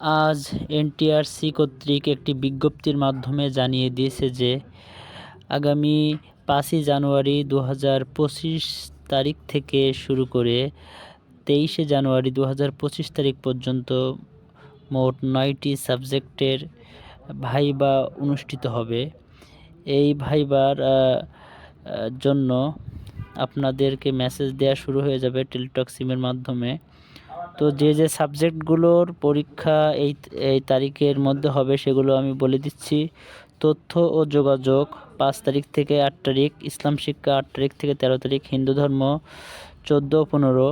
আজ এনটিআরসি কর্তৃক একটি বিজ্ঞপ্তির মাধ্যমে জানিয়ে দিয়েছে যে আগামী পাঁচই জানুয়ারি দু হাজার পঁচিশ তারিখ থেকে শুরু করে তেইশে জানুয়ারি দু হাজার পঁচিশ তারিখ পর্যন্ত মোট নয়টি সাবজেক্টের ভাইবা অনুষ্ঠিত হবে। এই ভাইবার জন্য আপনাদেরকে মেসেজ দেওয়া শুরু হয়ে যাবে টেলিটক সিমের মাধ্যমে। তো যে যে সাবজেক্টগুলোর পরীক্ষা এই এই তারিখের মধ্যে হবে সেগুলো আমি বলে দিচ্ছি। তথ্য ও যোগাযোগ, পাঁচ তারিখ থেকে আট তারিখ, ইসলাম শিক্ষা আট তারিখ থেকে তেরো তারিখ, হিন্দু ধর্ম চোদ্দ পনেরো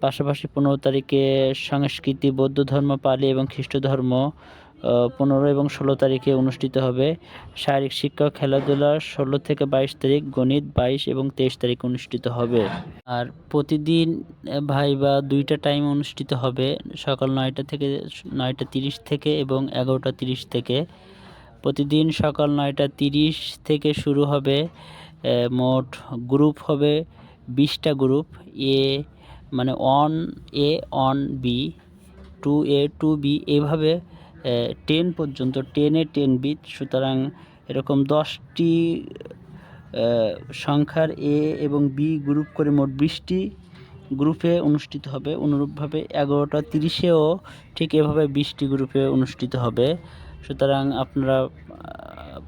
পাশাপাশি পনেরো তারিখে সংস্কৃতি, বৌদ্ধ ধর্ম, পালি এবং খ্রিস্ট ধর্ম পনেরো এবং ষোলো তারিখে অনুষ্ঠিত হবে। শারীরিক শিক্ষা খেলাধুলা ষোলো থেকে বাইশ তারিখ, গণিত বাইশ এবং তেইশ তারিখ অনুষ্ঠিত হবে। আর প্রতিদিন ভাই বা দুইটা টাইম অনুষ্ঠিত হবে। সকাল নয়টা থেকে, নয়টা তিরিশ থেকে এবং এগারোটা তিরিশ থেকে। প্রতিদিন সকাল নয়টা তিরিশ থেকে শুরু হবে। মোট গ্রুপ হবে বিশটা গ্রুপ এ মানে one A one B two A two B এভাবে টেন পর্যন্ত টেনে টেন বি সুতরাং এরকম দশটি সংখ্যার এ এবং বি গ্রুপ করে মোট বিশটি গ্রুপে অনুষ্ঠিত হবে। অনুরূপভাবে এগারোটা তিরিশেও ঠিক এভাবে বিশটি গ্রুপে অনুষ্ঠিত হবে। সুতরাং আপনারা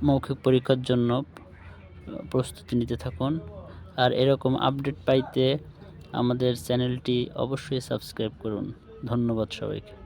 মৌখিক পরীক্ষার জন্য প্রস্তুতি নিতে থাকুন। আর এরকম আপডেট পাইতে আমাদের চ্যানেলটি অবশ্যই সাবস্ক্রাইব করুন। ধন্যবাদ সবাইকে।